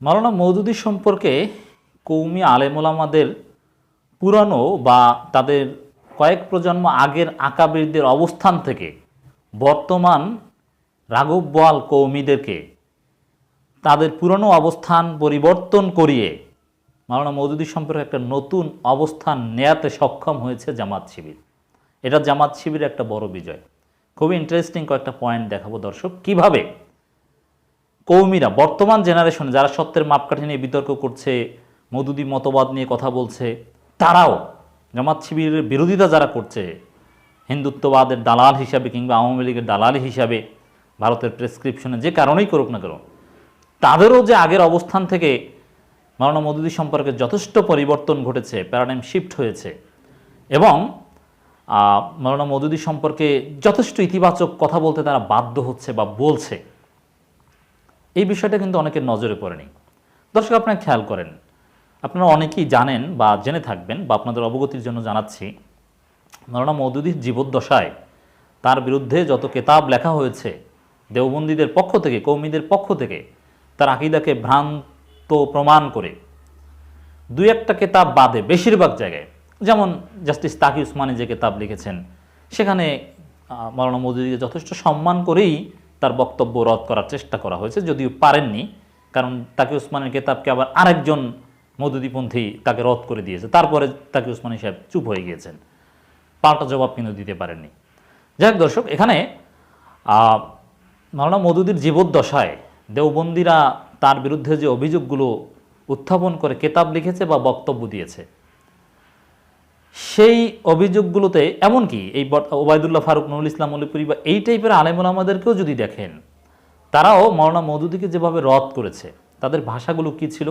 মাওলানা মৌদুদি সম্পর্কে কৌমি আলেমোলামাদের পুরানো বা তাদের কয়েক প্রজন্ম আগের আকাবিরদের অবস্থান থেকে বর্তমান রাঘব বোয়াল কৌমিদেরকে তাদের পুরনো অবস্থান পরিবর্তন করিয়ে মাওলানা মৌদুদি সম্পর্কে একটা নতুন অবস্থান নেয়াতে সক্ষম হয়েছে জামাত শিবির। এটা জামাত শিবিরের একটা বড় বিজয়। খুবই ইন্টারেস্টিং কয়েকটা পয়েন্ট দেখাবো দর্শক। কীভাবে কৌমিরা, বর্তমান জেনারেশনে যারা সত্যের মাপকাঠি নিয়ে বিতর্ক করছে, মধুদি মতবাদ নিয়ে কথা বলছে, তারাও জামাত শিবিরের বিরোধিতা যারা করছে, হিন্দুত্ববাদের দালাল হিসাবে কিংবা আওয়ামী লীগের দালাল হিসাবে, ভারতের প্রেসক্রিপশনে যে কারণেই করুক না কেন, তাদেরও যে আগের অবস্থান থেকে মাওলানা মধুদি সম্পর্কে যথেষ্ট পরিবর্তন ঘটেছে প্যারাডাইম শিফট হয়েছে এবং মাওলানা মধুদি সম্পর্কে যথেষ্ট ইতিবাচক কথা বলতে তারা বাধ্য হচ্ছে বা বলছে। এই বিষয়টা কিন্তু অনেকের নজরে পড়েনি। দর্শক, আপনারা খেয়াল করেন, আপনারা অনেকেই জানেন বা জেনে থাকবেন বা আপনাদের অবগতির জন্য জানাচ্ছি মাওলানা মৌদুদির জীবদ্দশায় তার বিরুদ্ধে যত কেতাব লেখা হয়েছে, দেওবন্দীদের পক্ষ থেকে, কৌমিদের পক্ষ থেকে, তার আকিদাকে ভ্রান্ত প্রমাণ করে দুই একটা কেতাব বাদে বেশিরভাগ জায়গায়, যেমন জাস্টিস তাকি উসমানী যে কেতাব লিখেছেন, সেখানে মাওলানা মৌদুদিকে যথেষ্ট সম্মান করেই তার বক্তব্য রদ করার চেষ্টা করা হয়েছে, যদিও পারেননি, কারণ তাকে উসমানের কেতাবকে আবার আরেকজন মৌদুদিপন্থী তাকে রদ করে দিয়েছে। তারপরে তাকে উসমানী সাহেব চুপ হয়ে গিয়েছেন। পাল্টা জবাব কিন্তু দিতে পারেননি। যাই দর্শক, এখানে মাওলানা মদুদির জীবদ্দশায় দেওবন্দিরা তার বিরুদ্ধে যে অভিযোগগুলো উত্থাপন করে, কেতাব লিখেছে বা বক্তব্য দিয়েছে সেই অভিযোগগুলোতে এমনকি এই ওবায়দুল্লাহ ফারুক, নুরুল ইসলাম অলিপুরি বা এই টাইপের আলেমুল আমাদেরকেও যদি দেখেন, তারাও মাওলানা মৌদুদিকে যেভাবে রদ করেছে, তাদের ভাষাগুলো কি ছিল?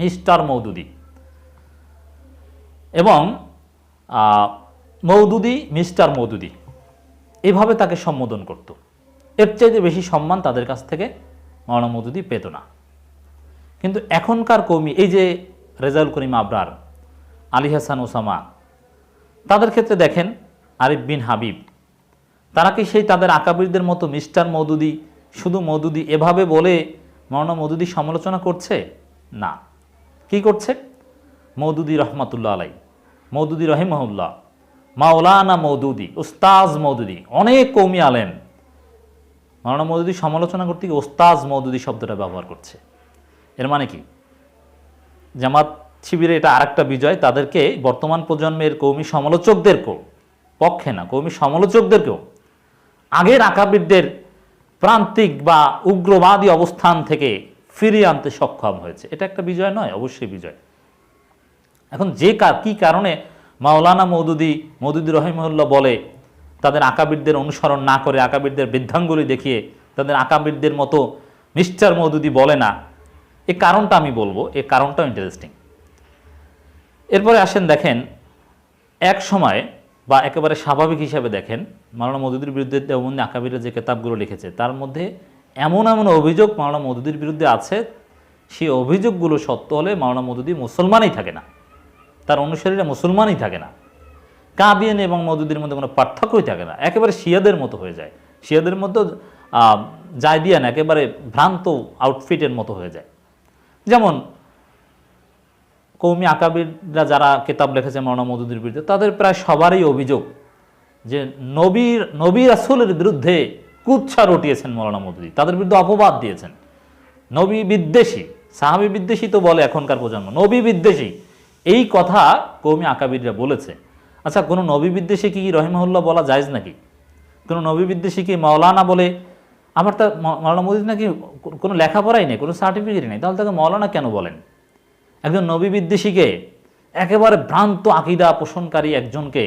মিস্টার মৌদুদি। এবং মৌদুদি, মিস্টার মৌদুদি, এভাবে তাকে সম্বোধন করত। এর চাইতে বেশি সম্মান তাদের কাছ থেকে মাওলানা মৌদুদি পেত না। কিন্তু এখনকার কৌমি, এই যে রেজাউল করিম আবরার আলী হাসান ওসামা। তাদের ক্ষেত্রে দেখেন আরিফ বিন হাবিব। তারা কি সেই তাদের আকাবিরদের মতো মিস্টার মৌদুদি, শুধু মৌদুদি এভাবে বলে মাওলানা মৌদুদি সমালোচনা করছে? না। কি করছে? মৌদুদি রহমাতুল্লাহ আলাই, মৌদুদি রহিমহুল্লাহ, মাওলানা মৌদুদি, উস্তাজ মৌদুদি, অনেক কৌমি আলেন মাওলানা মৌদুদি সমালোচনা করতে গিয়ে ওস্তাজ মৌদুদি শব্দটা ব্যবহার করছে। এর মানে কি? জামাত শিবিরে এটা আরেকটা বিজয়, তাদেরকে বর্তমান প্রজন্মের কৌমি সমালোচকদেরকেও পক্ষে না, কৌমি সমালোচকদেরকেও আগের আকাবিরদের প্রান্তিক বা উগ্রবাদী অবস্থান থেকে ফিরিয়ে আনতে সক্ষম হয়েছে। এটা একটা বিজয় নয়, অবশ্যই বিজয়। এখন যে কা- কি কারণে মাওলানা মৌদুদি মৌদুদি রহিমউল্লাহ বলে তাদের আকাবিরদের অনুসরণ না করে, আকাবিরদের বৃদ্ধাঙ্গুলি দেখিয়ে তাদের আকাবিরদের মতো মিস্টার মৌদুদি বলে না, এ কারণটা আমি বলব এই কারণটাও ইন্টারেস্টিং এরপরে আসেন দেখেন, এক সময় বা একেবারে স্বাভাবিক হিসাবে দেখেন, মাওলানা মদুদির বিরুদ্ধে দেওবন্দি আকাবিরা যে কেতাবগুলো লিখেছে, তার মধ্যে এমন এমন অভিযোগ মাওলানা মদুদির বিরুদ্ধে আছে, সেই অভিযোগগুলো সত্য হলে মাওলানা মদুদি মুসলমানই থাকে না। তার অনুসারীরা মুসলমানই থাকে না। কাদিয়ান এবং মদুদির মধ্যে কোনো পার্থক্যই থাকে না। একেবারে শিয়াদের মতো হয়ে যায়। শিয়াদের মধ্যে জায়দিয়ান একেবারে ভ্রান্ত আউটফিটের মতো হয়ে যায়। যেমন কৌমি আকাবিররা যারা কেতাব লিখেছে মৌলানা মদুদির বিরুদ্ধে, তাদের প্রায় সবারই অভিযোগ যে নবীর, নবী রাসূলের বিরুদ্ধে কুচ্ছা রটিয়েছেন মৌলানা মদুদি তাদের বিরুদ্ধে অপবাদ দিয়েছেন। নবী বিদ্বেষী, সাহাবি বিদ্বেষী তো বলে এখনকার প্রজন্ম। নবী বিদ্বেষী, এই কথা কৌমি আকাবিররা বলেছে। আচ্ছা কোনো নবী বিদ্বেষী কি রহিমহুল্লাহ বলা জায়েজ নাকি? কোনো নবী বিদ্বেষী কি মাওলানা বলে? আমার তার মৌ- মাওলানা মদুদি নাকি কোনো লেখাপড়াই নেই, কোনো সার্টিফিকেট নেই। তাহলে তাকে মাওলানা কেন বলেন? একজন নবী বিদ্বেষীকে একেবারে ভ্রান্ত আকিদা পোষণকারী একজনকে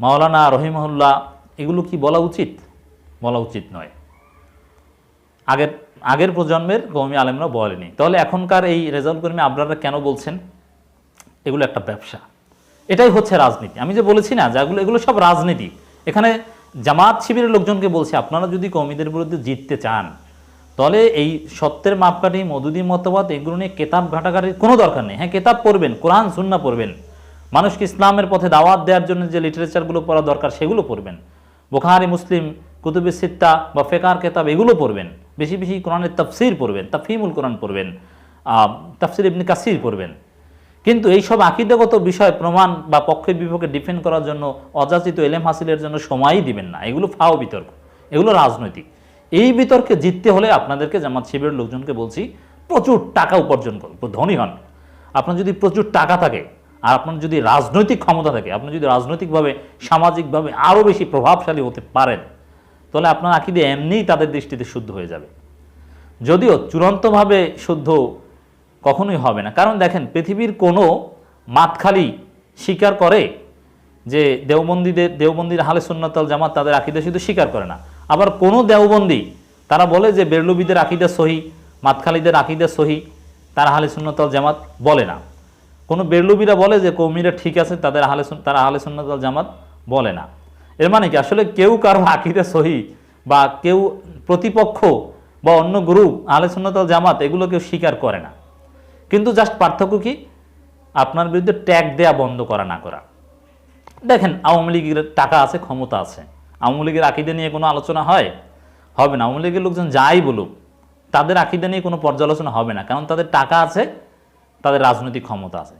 মাওলানা রহিমহুল্লাহ, এগুলো কি বলা উচিত? বলা উচিত নয়। আগের আগের প্রজন্মের কৌমি আলেমরা বলেনি। তাহলে এখনকার এই রেজাল্ট কর্মী আপনারা কেন বলছেন? এগুলো একটা ব্যবসা। এটাই হচ্ছে রাজনীতি। আমি যে বলেছি না, যেগুলো, এগুলো সব রাজনীতি। এখানে জামাত শিবিরের লোকজনকে বলছি, আপনারা যদি কৌমিদের বিরুদ্ধে জিততে চান তাহলে এই সত্যের মাপকাঠি, মধুদি মতবাদ, এগুলো নিয়ে কেতাব ঘাটাঘাটির কোনো দরকার নেই। হ্যাঁ কেতাব পড়বেন, কোরআন সুন্না পড়বেন। মানুষকে ইসলামের পথে দাওয়াত দেওয়ার জন্য যে লিটারেচারগুলো পড়া দরকার, সেগুলো পড়বেন। বোখারি, মুসলিম, কুতুবে সিত্তা বা ফেকার কেতাব, এগুলো পড়বেন। বেশি বেশি কোরআনের তাফসির পড়বেন, তাফহিমুল কোরআন পড়বেন তাফসির ইবনে কাসির পড়বেন। কিন্তু এই সব আকিদাগত বিষয়, প্রমাণ বা পক্ষের বিপক্ষে ডিফেন্ড করার জন্য অযাচিত এলেম হাসিলের জন্য সময়ই দিবেন না। এগুলো ফাও বিতর্ক। এগুলো রাজনৈতিক। এই বিতর্কে জিততে হলে আপনাদেরকে জামাত শিবিরের লোকজনকে বলছি, প্রচুর টাকা উপার্জন করুন ধনী হন। আপনার যদি প্রচুর টাকা থাকে, আর আপনার যদি রাজনৈতিক ক্ষমতা থাকে, আপনি যদি রাজনৈতিকভাবে, সামাজিকভাবে আরও বেশি প্রভাবশালী হতে পারেন, তাহলে আপনার আকিদে এমনিই তাদের দৃষ্টিতে শুদ্ধ হয়ে যাবে। যদিও চূড়ান্তভাবে শুদ্ধ কখনোই হবে না। কারণ দেখেন, পৃথিবীর কোনো মাতখালি স্বীকার করে যে দেওবন্দীদের, দেওবন্দির হালে সুন্নতাল জামাত তাদের আকিদা শুধু স্বীকার করে না। আবার কোনো দেওবন্দি, তারা বলে যে বেরলুবিদের আকিদা সহি, মাতখালিদের আকিদা সহি, তারা হালে সুন্নতাল জামাত বলে না। কোনো বেরলুবিরা বলে যে কৌমিরা ঠিক আছে, তাদের আহলে তারা আহলে সুন্নাতাল জামাত বলে না। এর মানে কি? আসলে কেউ কারও আকিদা সহি বা কেউ প্রতিপক্ষ বা অন্য গ্রুপ আহলে সুন্নাতাল জামাত এগুলো কেউ স্বীকার করে না। কিন্তু জাস্ট পার্থক্য কি? আপনার বিরুদ্ধে ট্যাগ দেয়া বন্ধ করা না করা। দেখেন আওয়ামী লীগের টাকা আছে, ক্ষমতা আছে। আওয়ামী লীগের আকিদে নিয়ে কোনো আলোচনা হয়? হবে না। আওয়ামী লীগের লোকজন যাই বলুক, তাদের আকিদে নিয়ে কোনো পর্যালোচনা হবে না। কারণ তাদের টাকা আছে, তাদের রাজনৈতিক ক্ষমতা আছে।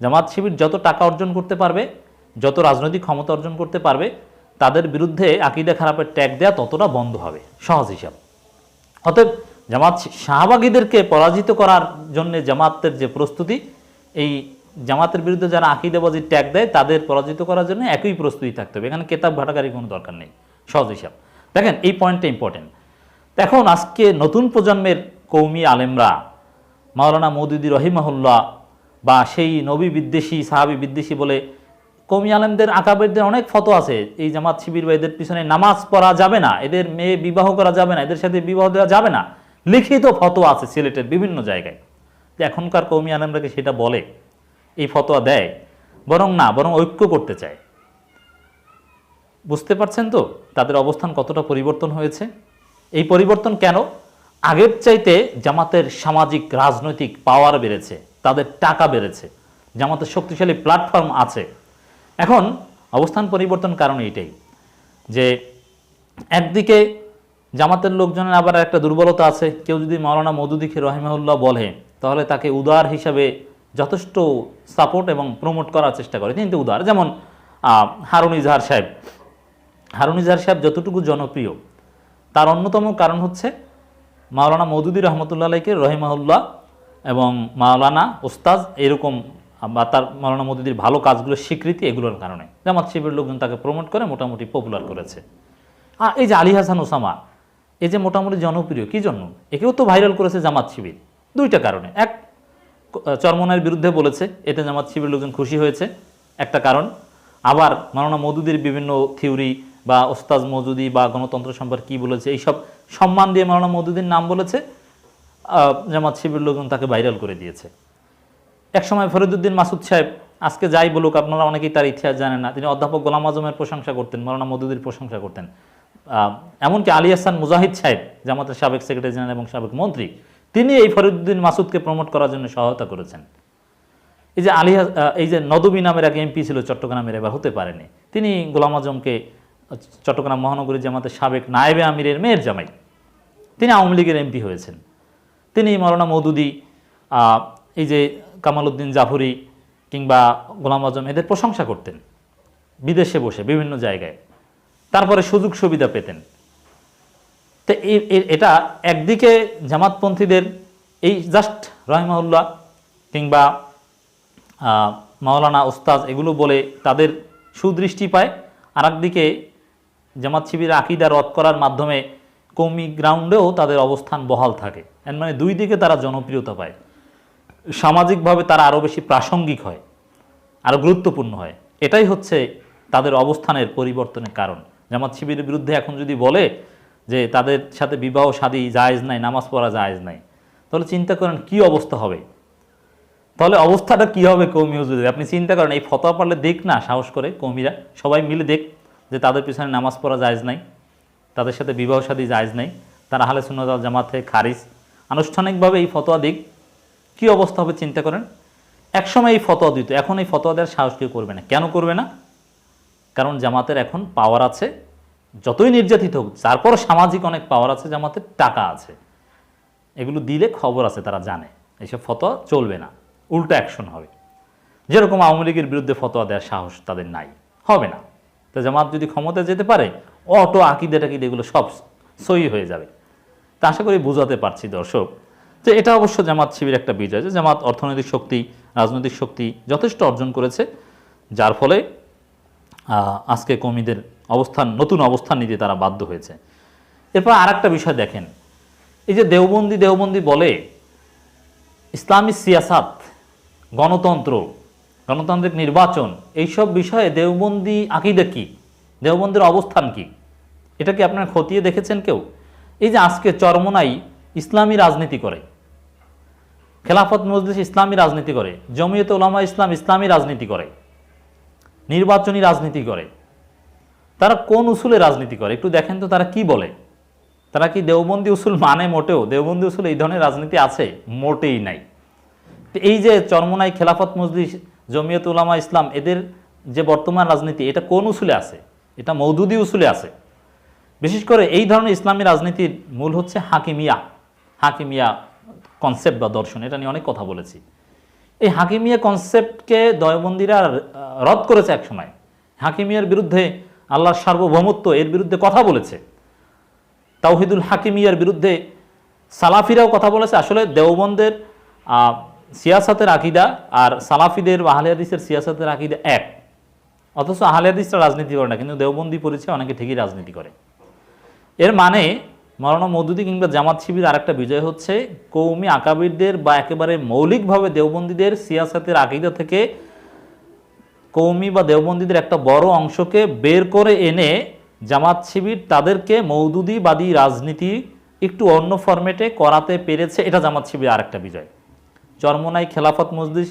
জামাত শিবির যত টাকা অর্জন করতে পারবে, যত রাজনৈতিক ক্ষমতা অর্জন করতে পারবে, তাদের বিরুদ্ধে আকিদা খারাপের ট্যাগ দেয়া ততটা বন্ধ হবে। সহজ হিসাব। অতএব জামাত শাহবাগীদেরকে পরাজিত করার জন্য জামাতের যে প্রস্তুতি, এই জামাতের বিরুদ্ধে যারা আকিদাবাজির ট্যাগ দেয়, তাদের পরাজিত করার জন্য একই প্রস্তুতি থাকতে হবে। এখানে কেতাব ঘাটাঘাটি কোনো দরকার নেই। সহজ হিসাব। দেখেন, এই পয়েন্টটা ইম্পর্টেন্ট এখন আজকে নতুন প্রজন্মের কৌমি আলেমরা, মাওলানা মৌদুদি রহিমাহুল্লাহ বা সেই নবী বিদ্বেষী, সাহাবি বিদ্বেষী বলে কৌমি আলেমদের, আকাবেরদের অনেক ফটো আছে। এই জামাত শিবির বা এদের পিছনে নামাজ পড়া যাবে না, এদের মেয়ে বিবাহ করা যাবে না, এদের সাথে বিবাহ দেওয়া যাবে না। লিখিত ফটো আছে সিলেটের বিভিন্ন জায়গায়। এখনকার কৌমি আলেমরাকে সেটা বলে। এই ফতোয়া দেয়, বরং না, বরং ঐক্য করতে চায়। বুঝতে পারছেন তো তাদের অবস্থান কতটা পরিবর্তন হয়েছে? এই পরিবর্তন কেন? আগের চাইতে জামাতের সামাজিক, রাজনৈতিক পাওয়ার বেড়েছে, তাদের টাকা বেড়েছে, জামাতের শক্তিশালী প্ল্যাটফর্ম আছে। এখন অবস্থান পরিবর্তন কারণ এইটাই, যে একদিকে জামাতের লোকজনের আবার একটা দুর্বলতা আছে। কেউ যদি মাওলানা মধুদিকে রহিমাউল্লাহ বলে, তাহলে তাকে উদার হিসাবে যথেষ্ট সাপোর্ট এবং প্রমোট করার চেষ্টা করে। কিন্তু উদার যেমন হারুন ইজহার সাহেব। হারুন ইজহার সাহেব যতটুকু জনপ্রিয়, তার অন্যতম কারণ হচ্ছে মাওলানা মৌদুদি রহমতুল্লাহ আলাইকে রহিমাউল্লাহ এবং মাওলানা ওস্তাজ এরকম, বা তার, মাওলানা মৌদুদির ভালো কাজগুলোর স্বীকৃতি এগুলোর কারণে। জামাত শিবির লোকজন তাকে প্রমোট করে মোটামুটি পপুলার করেছে। আর এই যে আলী হাসান ওসামা, এই যে মোটামুটি জনপ্রিয়, কি জন্য? একেও তো ভাইরাল করেছে জামাত শিবির। দুইটা কারণে। এক চরমনের বিরুদ্ধে বলেছে, এতে জামাত শিবির লোকজন খুশি হয়েছে, একটা কারণ। আবার মাওলানা মৌদুদির বিভিন্ন থিওরি বা ওস্তাজ মজুদি বা গণতন্ত্র সম্পর্কে কী বলেছে, এইসব সম্মান দিয়ে মাওলানা মৌদুদির নাম বলেছে জামাত শিবির লোকজন তাকে ভাইরাল করে দিয়েছে। একসময় ফরিদুদ্দিন মাসুদ সাহেব, আজকে যাই বলুক, আপনারা অনেকেই তার ইতিহাস জানেন না, তিনি অধ্যাপক গোলাম আজমের প্রশংসা করতেন মৌলানা মদুদির প্রশংসা করতেন। এমনকি আলী হাসান মুজাহিদ সাহেব, জামাতের সাবেক সেক্রেটারি জেনারেল এবং সাবেক মন্ত্রী তিনি এই ফরিদুদ্দিন মাসুদকে প্রমোট করার জন্য সহায়তা করেছেন। এই যে আলী এই যে নদবী নামের এক এমপি ছিল চট্টগ্রামের, এবার হতে পারেনি। তিনি গোলাম আজমকে চট্টগ্রাম মহানগরী জামাতের সাবেক নায়েবে আমিরের মেয়ের জামাই। তিনি আওয়ামী লীগের এমপি হয়েছেন। তিনি মৌলানা মৌদুদি এই যে কামালউদ্দিন জাফরি কিংবা গোলাম আজম, এদের প্রশংসা করতেন। বিদেশে বসে বিভিন্ন জায়গায়। তারপরে সুযোগ সুবিধা পেতেন। তো এটা একদিকে জামাতপন্থীদের এই জাস্ট রহমাউল্লাহ কিংবা মাওলানা ওস্তাজ এগুলো বলে তাদের সুদৃষ্টি পায়। আর একদিকে জামাত শিবির আকিদা রদ করার মাধ্যমে কৌমি গ্রাউন্ডেও তাদের অবস্থান বহাল থাকে। এর মানে দুই দিকে তারা জনপ্রিয়তা পায়। সামাজিকভাবে তারা আরও বেশি প্রাসঙ্গিক হয়, আরও গুরুত্বপূর্ণ হয়। এটাই হচ্ছে তাদের অবস্থানের পরিবর্তনের কারণ। জামাত শিবিরের বিরুদ্ধে এখন যদি বলে যে তাদের সাথে বিবাহ, শাদী জায়েজ নাই, নামাজ পড়া জায়েজ নাই। তাহলে চিন্তা করেন কি অবস্থা হবে? তাহলে অবস্থাটা কি হবে কৌমি হুজুরের আপনি চিন্তা করেন, এই ফতোয়া পারলে দেখ না, সাহস করে কৌমিরা। সবাই মিলে দেখ যে তাদের পিছনে নামাজ পড়া জায়েজ নাই, তাদের সাথে বিবাহ, শাদী জায়েজ নাই, তারা হালে সুন্নাত জামাত খারিজ। আনুষ্ঠানিকভাবে এই ফতোয়া দিক কি অবস্থা হবে চিন্তা করেন? একসময় এই ফতোয়া দিত, এখন এই ফতোয়া দেওয়ার সাহস কেউ করবে না। কেন করবে না? কারণ জামাতের এখন পাওয়ার আছে যতই নির্যাতিত হোক তারপর সামাজিক অনেক পাওয়ার আছে জামাতের টাকা আছে। এগুলো দিলে খবর আছে, তারা জানে। এইসব ফতোয়া চলবে না। উল্টো অ্যাকশন হবে। যেরকম আওয়ামী লীগের বিরুদ্ধে ফতোয়া দেওয়ার সাহস তাদের নাই। হবে না। তো জামাত যদি ক্ষমতায় যেতে পারে, অটো আকিদে টাকিদে এগুলো সব সই হয়ে যাবে। তা আশা করি বোঝাতে পারছি, দর্শক, যে এটা অবশ্য জামাত শিবির একটা বিজয়, যে জামাত অর্থনৈতিক শক্তি, রাজনৈতিক শক্তি যথেষ্ট অর্জন করেছে। যার ফলে আজকে কমিদের অবস্থান, নতুন অবস্থান নিতে তারা বাধ্য হয়েছে। এরপর আর একটা বিষয় দেখেন। এই যে দেওবন্দি দেওবন্দি বলে ইসলামী সিয়াসাত, গণতন্ত্র, গণতান্ত্রিক নির্বাচন, এইসব বিষয়ে দেওবন্দি আকিদা কী? দেওবন্দির অবস্থান কি? এটা কি আপনারা খতিয়ে দেখেছেন কেউ? এই যে আজকে চরমনাই ইসলামী রাজনীতি করে। খেলাফত মজলিস ইসলামী রাজনীতি করে। জমিয়ত ওলামা ইসলাম ইসলামী রাজনীতি করে। নির্বাচনী রাজনীতি করে। তারা কোন উসুলে রাজনীতি করে? একটু দেখেন তো তারা কি বলে। তারা কি দেওবন্দি উসুল মানে মোটেও? দেওবন্দি উসুল এই ধরনের রাজনীতি আছে? মোটেই নাই। তো এই যে চরমনাই খেলাফত মজলিস, জমিয়ত উলামা ইসলাম, এদের যে বর্তমান রাজনীতি, এটা কোন উসুলে আছে? এটা মৌদুদি উসুলে আছে। বিশেষ করে এই ধরনের ইসলামী রাজনীতির মূল হচ্ছে হাকিমিয়া। হাকিমিয়া কনসেপ্ট বা দর্শন, এটা নিয়ে অনেক কথা বলেছি। এই হাকিমিয়া কনসেপ্টকে দয়বন্দিরা রদ করেছে একসময় হাকিমিয়ার বিরুদ্ধে আল্লাহর সার্বভৌমত্ব এর বিরুদ্ধে কথা বলেছে। তাওহিদুল হাকিমিয়ার বিরুদ্ধে সালাফিরাও কথা বলেছে। আসলে দেওবন্দের সিয়াসাতের আকিদা আর সালাফিদের বা আহলে হাদিসের সিয়াসাতের আকিদা এক। অথচ আহলে হাদিসরা রাজনীতি করে না, কিন্তু দেওবন্দি পরিচয় অনেকে ঠিকই রাজনীতি করে। এর মানে মৌলানা মৌদুদি কিংবা জামাত শিবির আরেকটা বিজয় হচ্ছে, কৌমি আকাবিরদের বা একেবারে মৌলিকভাবে দেওবন্দীদের সিয়াসাতের আকিদা থেকে কৌমি বা দেওবন্দীদের একটা বড় অংশকে বের করে এনে জামাত শিবির তাদেরকে মৌদুদিবাদী রাজনীতি একটু অন্য ফরম্যাটে করাতে পেরেছে। এটা জামাত শিবির আরেকটা বিজয়। চরমনাই খেলাফত মসজিদ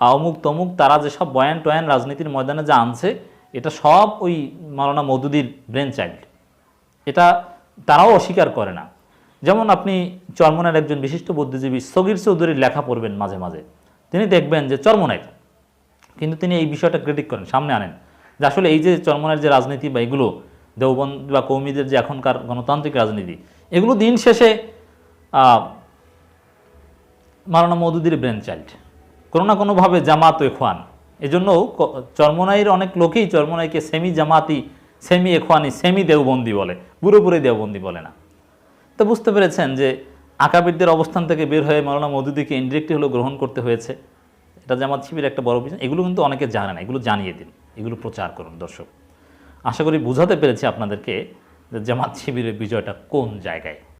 অমুক তমুক, তারা যেসব বয়ান টয়ান রাজনীতির ময়দানে যা আনছে, এটা সব ওই মাওলানা মৌদুদির ব্রেন চাইল্ড এটা তারাও অস্বীকার করে না। যেমন আপনি চরমনের একজন বিশিষ্ট বুদ্ধিজীবী সগির চৌধুরীর লেখা পড়বেন মাঝে মাঝে। তিনি দেখবেন যে চরমনের কিন্তু তিনি এই বিষয়টা ক্রিটিক করেন, সামনে আনেন। যে আসলে এই যে চরমনের যে রাজনীতি বা এগুলো, দেওবন্দ বা কৌমিদের যে এখনকার গণতান্ত্রিক রাজনীতি, এগুলো দিন শেষে মারানা মৌদুদির ব্রেন চাইল্ড কোনো না কোনোভাবে জামাত ও এখওয়ান এজন্য চরমনাইয়ের অনেক লোকেই চরমনাইকে সেমি জামাতি সেমি এখওয়ানি সেমি দেওবন্দি বলে, পুরোপুরি দেওবন্দি বলে না। তো বুঝতে পেরেছেন যে আকাবিরদের অবস্থান থেকে বের হয়ে মাওলানা মৌদুদিকে ইনডিরেক্টলি হলো গ্রহণ করতে হয়েছে। এটা জামাত শিবির একটা বড় বিষয় এগুলো কিন্তু অনেকে জানে না, এগুলো জানিয়ে দিন, এগুলো প্রচার করুন দর্শক। আশা করি বুঝাতে পেরেছি আপনাদেরকে যে জামাত শিবিরের বিজয়টা কোন জায়গায়।